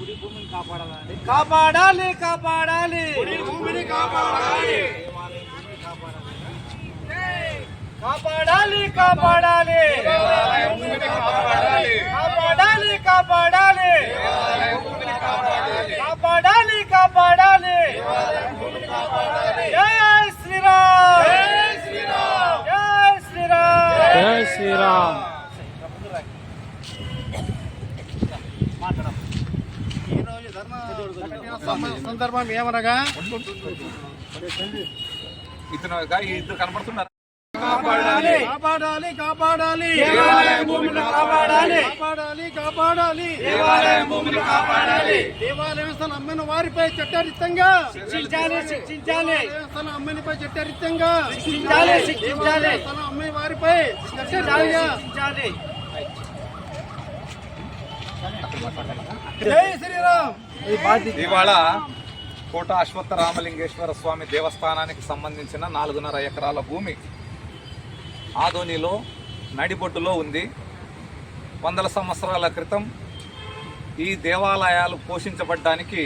గుడి భూమిని కాపాడాలండి. కాపాడాలి కాపాడాలి. భూమిని కాపాడాలి. కాపాడాలి కాపాడాలి. కాపాడాలి. కాపాడాలి కాపాడాలి. కాపాడాలి. జై శ్రీరామ్. జై శ్రీరామ్. జై శ్రీరామ్ జై శ్రీరామ్ సందర్భం ఏమనగా? ఇతను ఇద్దరు కనపడుతున్నారు. కాపాడాలి. కాపాడాలి కాపాడాలి. దేవాలయ భూమిని కాపాడాలి. కాపాడాలి. కాపాడాలి దేవాలయ భూమిని కాపాడాలి. దేవాలయం స్థలం అమ్మిన వారిపై చట్టరీత్యంగా శిక్షించాలి శిక్షించాలి. అమ్మినపై చట్టరీత్యంగా శిక్షించాలి, శిక్షించాలి. స్థలం అమ్మిన వారిపై చట్టరీత్యంగా శిక్షించాలి. జై శ్రీరామ్. ఇవాళ కోట అశ్వత్థ రామలింగేశ్వర స్వామి దేవస్థానానికి సంబంధించిన నాలుగున్నర ఎకరాల భూమి ఆదోనిలో నడిబొడ్డులో ఉంది. వందల సంవత్సరాల క్రితం ఈ దేవాలయాలు పోషించబడ్డానికి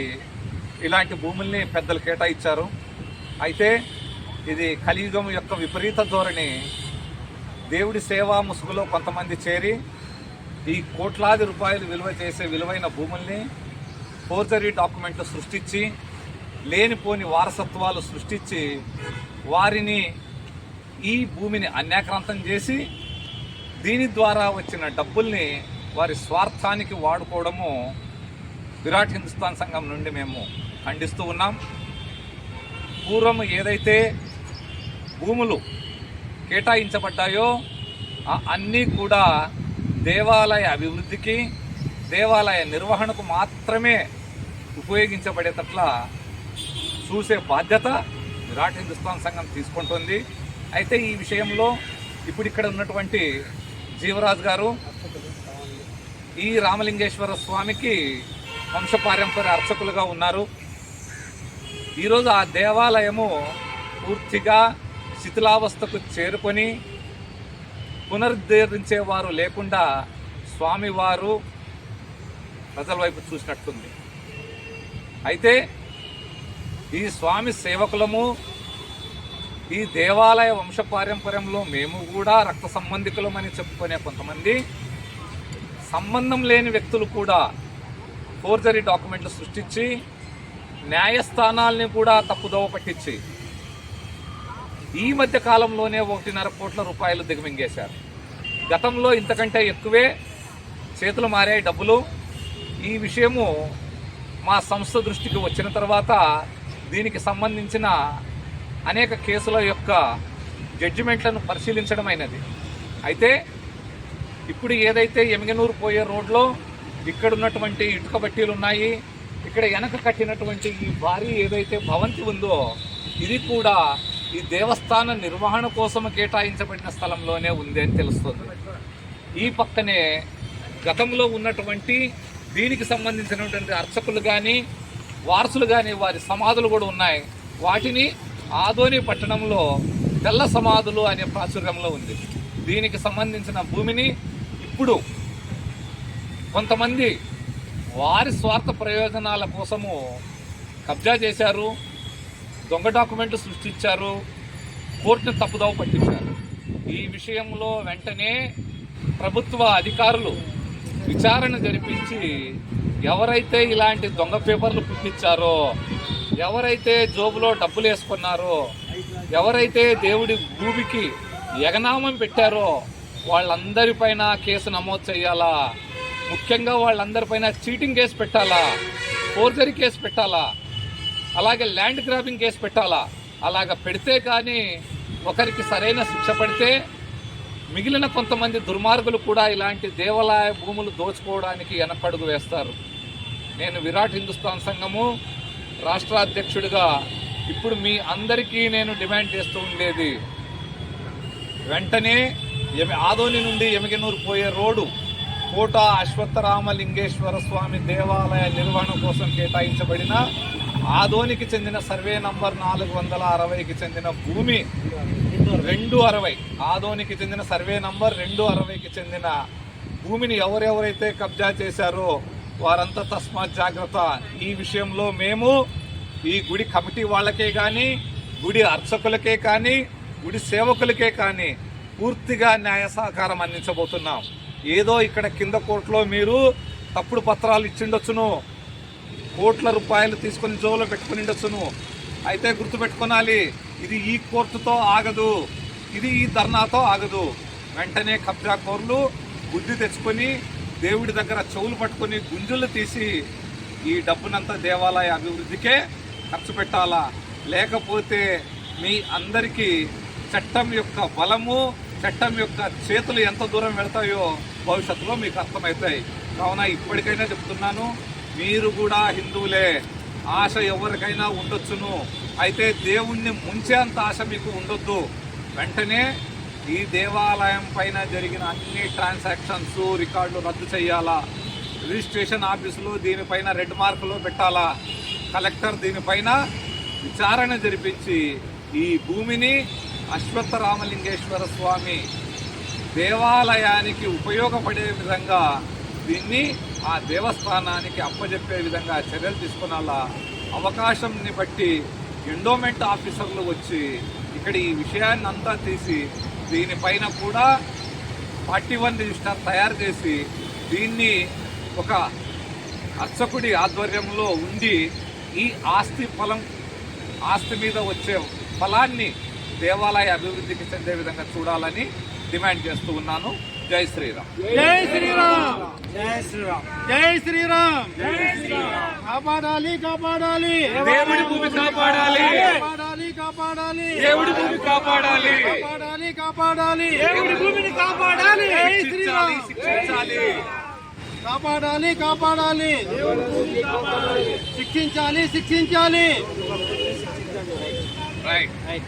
ఇలాంటి భూముల్ని పెద్దలు కేటాయించారు. అయితే ఇది కలియుగం యొక్క విపరీత ధోరణి. దేవుడి సేవా ముసుగులో కొంతమంది చేరి ఈ కోట్లాది రూపాయలు విలువ చేసే విలువైన భూముల్ని ఫోర్జరీ డాక్యుమెంట్లు సృష్టించి లేనిపోని వారసత్వాలు సృష్టించి వారిని ఈ భూమిని అన్యాక్రాంతం చేసి దీని ద్వారా వచ్చిన డబ్బుల్ని వారి స్వార్థానికి వాడుకోవడము విరాట్ హిందుస్థాన్ సంఘం నుండి మేము ఖండిస్తూ ఉన్నాం. పూర్వం ఏదైతే భూములు కేటాయించబడ్డాయో ఆ అన్నీ కూడా దేవాలయ అభివృద్ధికి దేవాలయ నిర్వహణకు మాత్రమే ఉపయోగించబడేటట్ల చూసే బాధ్యత విరాట్ హిందుస్థాన్ సంఘం తీసుకుంటుంది. అయితే ఈ విషయంలో ఇప్పుడు ఇక్కడ ఉన్నటువంటి జీవరాజ్ గారు ఈ రామలింగేశ్వర స్వామికి వంశపారంపర్య అర్చకులుగా ఉన్నారు. ఈరోజు ఆ దేవాలయము పూర్తిగా శిథిలావస్థకు చేరుకొని పునరుద్ధరించేవారు లేకుండా స్వామివారు ప్రజల వైపు చూసినట్టుంది. అయితే ఈ స్వామి సేవకులము ఈ దేవాలయ వంశపారంపర్యంలో మేము కూడా రక్త సంబంధికులమని చెప్పుకునే కొంతమంది సంబంధం లేని వ్యక్తులు కూడా ఫోర్జరీ డాక్యుమెంట్లు సృష్టించి న్యాయస్థానాల్ని కూడా తప్పుదోవ పట్టించి ఈ మధ్య కాలంలోనే ఒకటిన్నర కోట్ల రూపాయలు దిగమింగేశారు. గతంలో ఇంతకంటే ఎక్కువే చేతులు మారాయి డబ్బులు. ఈ విషయము మా సంస్థ దృష్టికి వచ్చిన తర్వాత దీనికి సంబంధించిన అనేక కేసుల యొక్క జడ్జిమెంట్లను పరిశీలించడమైనది అయితే ఇప్పుడు ఏదైతే ఎమిగనూరు పోయే రోడ్లో ఇక్కడ ఉన్నటువంటి ఇటుక బట్టీలు ఉన్నాయి ఇక్కడ వెనక కట్టినటువంటి ఈ భారీ ఏదైతే భవంతి ఉందో ఇది కూడా ఈ దేవస్థాన నిర్వహణ కోసం కేటాయించబడిన స్థలంలోనే ఉంది అని తెలుస్తుంది. ఈ పక్కనే గతంలో ఉన్నటువంటి దీనికి సంబంధించినటువంటి అర్చకులు కానీ వారసులు కానీ వారి సమాధులు కూడా ఉన్నాయి. వాటిని ఆదోని పట్టణంలో తెల్ల సమాధులు అనే ప్రాచుర్యంలో ఉంది. దీనికి సంబంధించిన భూమిని ఇప్పుడు కొంతమంది వారి స్వార్థ ప్రయోజనాల కోసము కబ్జా చేశారు దొంగ డాక్యుమెంట్లు సృష్టించారు కోర్టును తప్పుదోవ పట్టించారు. ఈ విషయంలో వెంటనే ప్రభుత్వ అధికారులు విచారణ జరిపించి ఎవరైతే ఇలాంటి దొంగ పేపర్లు పుట్టించారో ఎవరైతే జోబులో డబ్బులు వేసుకున్నారో ఎవరైతే దేవుడి భూమికి ఎగనామం పెట్టారో వాళ్ళందరిపైన కేసు నమోదు చేయాలా? ముఖ్యంగా వాళ్ళందరిపైన చీటింగ్ కేసు పెట్టాలా? ఫోర్జరీ కేసు పెట్టాలా? అలాగే ల్యాండ్ గ్రాబింగ్ కేసు పెట్టాలా? అలాగ పెడితే కానీ ఒకరికి సరైన శిక్ష పడితే మిగిలిన కొంతమంది దుర్మార్గులు కూడా ఇలాంటి దేవాలయ భూములు దోచుకోవడానికి వెనకడుగు వేస్తారు. నేను విరాట్ హిందుస్థాన్ సంఘము రాష్ట్ర అధ్యక్షుడిగా ఇప్పుడు మీ అందరికీ నేను డిమాండ్ చేస్తూ ఉండేది వెంటనే ఎమి ఆదోని నుండి ఎమిగనూరు పోయే రోడ్డు కోట అశ్వత్థరామలింగేశ్వర స్వామి దేవాలయ నిర్వహణ కోసం కేటాయించబడిన ఆదోనికి చెందిన సర్వే నంబర్ నాలుగు వందల అరవైకి చెందిన భూమి రెండు అరవై. ఆదోనికి చెందిన సర్వే నంబర్ రెండు అరవైకి చెందిన భూమిని ఎవరెవరైతే కబ్జా చేశారో వారంతా తస్మాత్ జాగ్రత్త. ఈ విషయంలో మేము ఈ గుడి కమిటీ వాళ్ళకే కానీ గుడి అర్చకులకే కానీ గుడి సేవకులకే కానీ పూర్తిగా న్యాయ సహకారం అందించబోతున్నాం. ఏదో ఇక్కడ కింద కోర్టులో మీరు తప్పుడు పత్రాలు ఇచ్చిండొచ్చును. కోట్ల రూపాయలు తీసుకొని జోలో పెట్టుకుని ఉండొచ్చును అయితే గుర్తుపెట్టుకోనాలి. ఇది ఈ కోర్టుతో ఆగదు. ఇది ఈ ధర్నాతో ఆగదు. వెంటనే కబ్జా కోర్లు బుద్ధి తెచ్చుకొని దేవుడి దగ్గర చెవులు పట్టుకొని గుంజులు తీసి ఈ డబ్బునంతా దేవాలయ అభివృద్ధికే ఖర్చు పెట్టాలా? లేకపోతే మీ అందరికీ చట్టం యొక్క బలము చట్టం యొక్క చేతులు ఎంత దూరం వెళ్తాయో భవిష్యత్తులో మీకు అర్థమవుతాయి. కావున ఇప్పటికైనా చెప్తున్నాను మీరు కూడా హిందువులే. ఆశ ఎవరికైనా ఉండొచ్చును. అయితే దేవుణ్ణి ముంచేంత ఆశ మీకు ఉండొద్దు. వెంటనే ఈ దేవాలయం పైన జరిగిన అన్ని ట్రాన్సాక్షన్స్ రికార్డులు రద్దు చేయాలా? రిజిస్ట్రేషన్ ఆఫీసులో దీనిపైన రెడ్ మార్కులు పెట్టాలా? కలెక్టర్ దీనిపైన విచారణ జరిపించి ఈ భూమిని అశ్వత్థరామలింగేశ్వర స్వామి దేవాలయానికి ఉపయోగపడే విధంగా దీన్ని ఆ దేవస్థానానికి అప్పజెప్పే విధంగా చర్యలు తీసుకునాలా అవకాశంని బట్టి ఎండోమెంట్ ఆఫీసర్లు వచ్చి ఇక్కడ ఈ విషయాన్ని అంతా తీసి దీనిపైన కూడా ఫార్టీ వన్ రిజిస్టర్ తయారు చేసి దీన్ని ఒక అర్చకుడి ఆధ్వర్యంలో ఉండి ఈ ఆస్తి ఫలం ఆస్తి మీద వచ్చే ఫలాన్ని దేవాలయ అభివృద్ధికి చెందే విధంగా చూడాలని డిమాండ్ చేస్తూ ఉన్నాను. జై శ్రీరామ్. జై శ్రీరామ్. జై శ్రీరామ్. జై శ్రీరామ్. జై శ్రీరామ్. కాపాడాలి కాపాడాలి. దేవుడి భూమి కాపాడాలి. కాపాడాలి కాపాడాలి. దేవుడి భూమి కాపాడాలి. కాపాడాలి కాపాడాలి. దేవుడి భూమిని కాపాడాలి. జై శిక్షించాలి శ్రీరామ్. శిక్షించాలి కాపాడాలి కాపాడాలి. శిక్షించాలి శిక్షించాలి. Right right